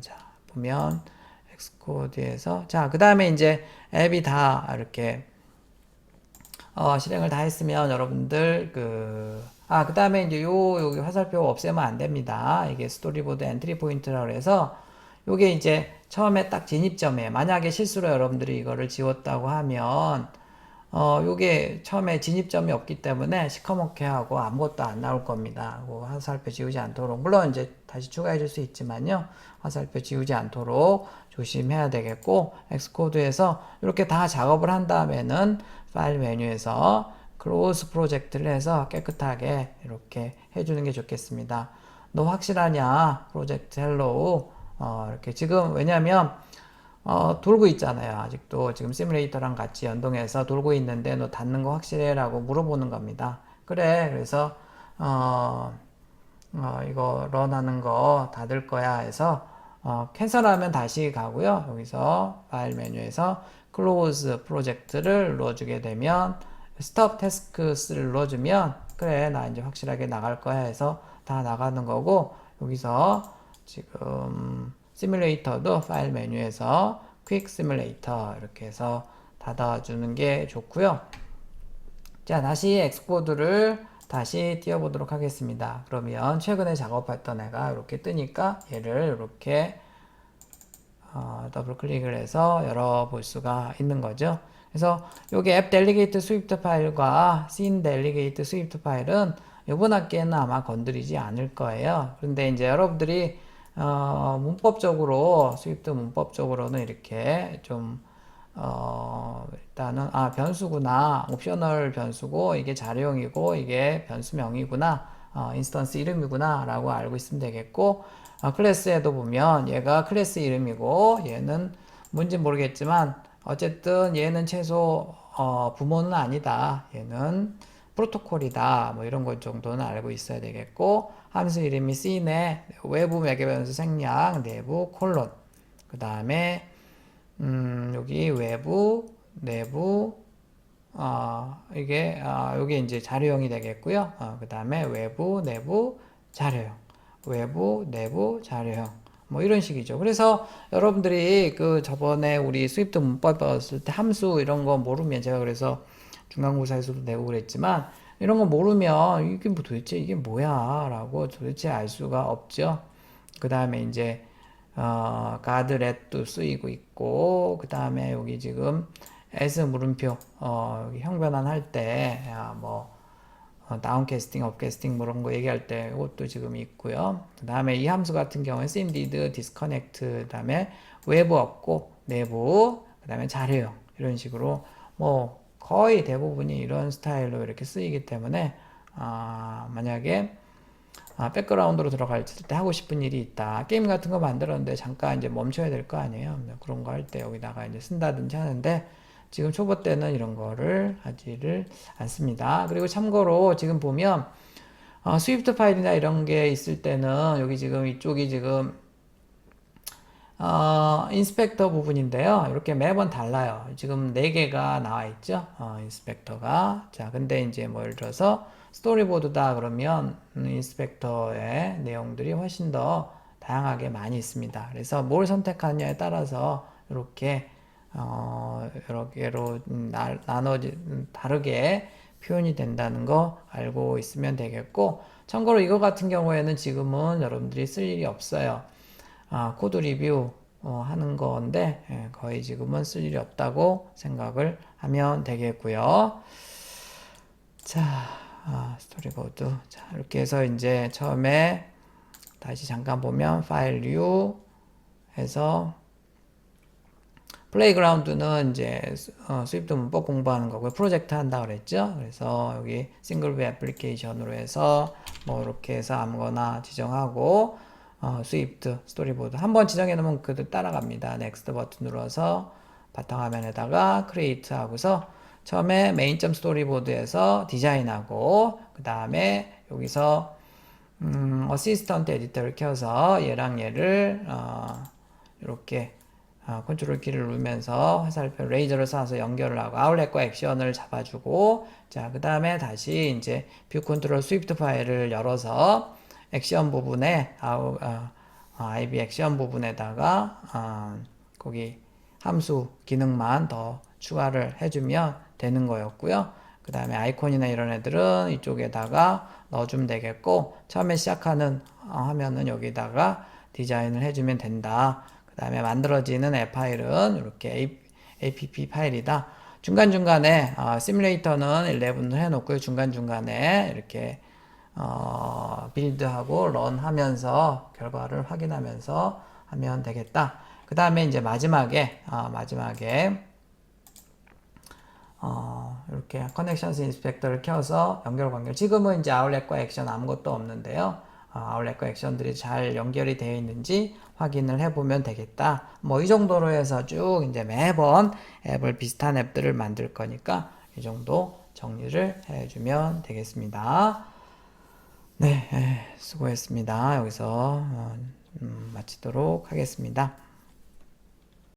자, 보면 엑스코드에서 자, 그 다음에 이제 앱이 다 이렇게 어, 실행을 다 했으면 여러분들 그, 아, 그 다음에 이제 요, 여기 화살표 없애면 안 됩니다. 이게 스토리보드 엔트리 포인트라고 해서 요게 이제 처음에 딱 진입점에 만약에 실수로 여러분들이 이거를 지웠다고 하면 어, 요게 처음에 진입점이 없기 때문에 시커멓게 하고 아무것도 안 나올 겁니다. 그 화살표 지우지 않도록. 물론 이제 다시 추가해 줄 수 있지만요. 화살표 지우지 않도록 조심해야 되겠고, 엑스코드에서 이렇게 다 작업을 한 다음에는 파일 메뉴에서 클로즈 프로젝트를 해서 깨끗하게 이렇게 해주는 게 좋겠습니다. 너 확실하냐? 프로젝트 헬로우. 어, 이렇게 지금 왜냐면 어, 돌고 있잖아요. 아직도 지금 시뮬레이터랑 같이 연동해서 돌고 있는데 너 닫는 거 확실해? 라고 물어보는 겁니다. 그래. 그래서, 어, 어, 이거 런하는 거 닫을 거야 해서, 어, 캔슬하면 다시 가고요. 여기서 파일 메뉴에서 close 프로젝트를 눌러주게 되면 stop tasks를 눌러주면 그래 나 이제 확실하게 나갈 거야 해서 다 나가는 거고 여기서 지금 시뮬레이터도 파일 메뉴에서 퀵 시뮬레이터 이렇게 해서 닫아주는 게 좋고요. 자, 다시 엑스코드를 다시 띄워보도록 하겠습니다. 그러면 최근에 작업했던 애가 이렇게 뜨니까 얘를 이렇게 어, 더블 클릭을 해서 열어볼 수가 있는 거죠. 그래서 여기 앱 델리게이트 스위프트 파일과 씬 델리게이트 스위프트 파일은 이번 학기에는 아마 건드리지 않을 거예요. 그런데 이제 여러분들이 어, 문법적으로 스위프트 문법적으로는 이렇게 좀 어, 일단은 아 변수구나. 옵셔널 변수고 이게 자료형이고 이게 변수명이구나. 어, 인스턴스 이름이구나 라고 알고 있으면 되겠고 어, 클래스에도 보면 얘가 클래스 이름이고 얘는 뭔지 모르겠지만 어쨌든 얘는 최소 어, 부모는 아니다. 얘는 프로토콜이다. 뭐 이런 것 정도는 알고 있어야 되겠고 함수 이름이 C네. 외부 매개변수 생략 내부 콜론. 그 다음에 음, 여기 외부 내부 어, 이게 어, 여기 이제 자료형이 되겠고요. 어, 그 다음에 외부 내부 자료형. 외부 내부 자료형. 뭐 이런 식이죠. 그래서 여러분들이 그 저번에 우리 스위프트 문법 배웠을 때 함수 이런 거 모르면 제가 그래서 중간고사에서도 내고 그랬지만 이런 거 모르면 이게 뭐 도대체 이게 뭐야 라고 도대체 알 수가 없죠. 그 다음에 이제 어, 가드렛도 쓰이고 있고 그 다음에 여기 지금 s 물음표 어, 형변환 할때뭐 어, 다운캐스팅, 업캐스팅 뭐 이런 거 얘기할 때 이것도 지금 있고요. 그 다음에 이 함수 같은 경우에 sended, disconnect, 그 다음에 외부 없고 내부, 그 다음에 자료형 이런 식으로 뭐 거의 대부분이 이런 스타일로 이렇게 쓰이기 때문에 아, 만약에 아, 백그라운드로 들어갈 때 하고 싶은 일이 있다. 게임 같은 거 만들었는데 잠깐 이제 멈춰야 될 거 아니에요. 그런 거 할 때 여기다가 이제 쓴다든지 하는데 지금 초보 때는 이런 거를 하지를 않습니다. 그리고 참고로 지금 보면 어, 스위프트 파일이나 이런 게 있을 때는 여기 지금 이쪽이 지금 어, 인스펙터 부분인데요. 이렇게 매번 달라요. 지금 4개가 나와 있죠. 어, 인스펙터가. 자, 근데 이제 뭐 예를 들어서 스토리보드다 그러면 음, 인스펙터의 내용들이 훨씬 더 다양하게 많이 있습니다. 그래서 뭘 선택하느냐에 따라서 이렇게 어, 여러 개로 나, 나눠지 다르게 표현이 된다는 거 알고 있으면 되겠고 참고로 이거 같은 경우에는 지금은 여러분들이 쓸 일이 없어요. 아, 코드 리뷰 어, 하는 건데 예, 거의 지금은 쓸 일이 없다고 생각을 하면 되겠고요. 자, 아, 스토리보드. 자, 이렇게 해서 이제 처음에 다시 잠깐 보면 파일 뉴 해서 플레이그라운드는 이제 어, 스위프트 문법 공부하는 거고요. 프로젝트 한다 그랬죠. 그래서 여기 싱글 뷰 애플리케이션으로 해서 뭐 이렇게 해서 아무거나 지정하고 어, 스위프트 스토리보드 한번 지정해 놓으면 그대로 따라갑니다. 넥스트 버튼 눌러서 바탕화면에다가 크리에이트 하고서 처음에 메인.점 스토리보드에서 디자인하고 그 다음에 여기서 음, 어시스턴트 에디터를 켜서 얘랑 얘를 어, 이렇게 어, 컨트롤 키를 누르면서 화살표 레이저를 쏴서 연결을 하고 아울렛과 액션을 잡아주고 자 그 다음에 다시 이제 뷰 컨트롤 스위프트 파일을 열어서 액션 부분에 아우, 어, 어, IB 액션 부분에다가 어, 거기 함수 기능만 더 추가를 해주면 되는 거였고요. 그 다음에 아이콘이나 이런 애들은 이쪽에다가 넣어주면 되겠고 처음에 시작하는 어, 화면은 여기다가 디자인을 해주면 된다. 그 다음에 만들어지는 앱 파일은 이렇게 app 파일이다. 중간중간에 어, 시뮬레이터는 11을 해놓고요. 중간중간에 이렇게 어, 빌드하고 런 하면서 결과를 확인하면서 하면 되겠다. 그 다음에 이제 마지막에, 어, 마지막에, 어, 이렇게 커넥션스 인스펙터를 켜서 연결 관계. 지금은 이제 아울렛과 액션 아무것도 없는데요. 어, 아울렛과 액션들이 잘 연결이 되어 있는지 확인을 해보면 되겠다. 뭐 이 정도로 해서 쭉 이제 매번 앱을 비슷한 앱들을 만들 거니까 이 정도 정리를 해주면 되겠습니다. 네, 에, 수고했습니다. 여기서 어, 음, 마치도록 하겠습니다.